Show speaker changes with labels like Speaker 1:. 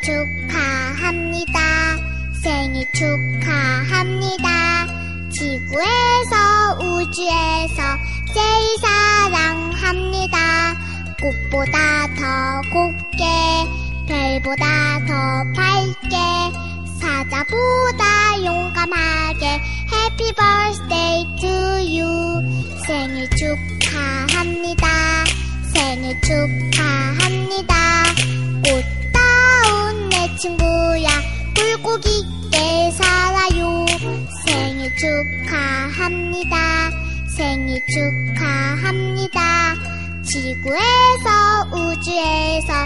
Speaker 1: 축하합니다. 생일 축하합니다. 지구에서 우주에서 제일 사랑합니다. 꽃보다 더 곱게 별보다 더 밝게 사자보다 용감하게 Happy birthday to you 생일 축하합니다 생일 축하합니다 친구야. 있게 살아요. 생일 축하합니다. 생일 축하합니다. 지구에서 우주에서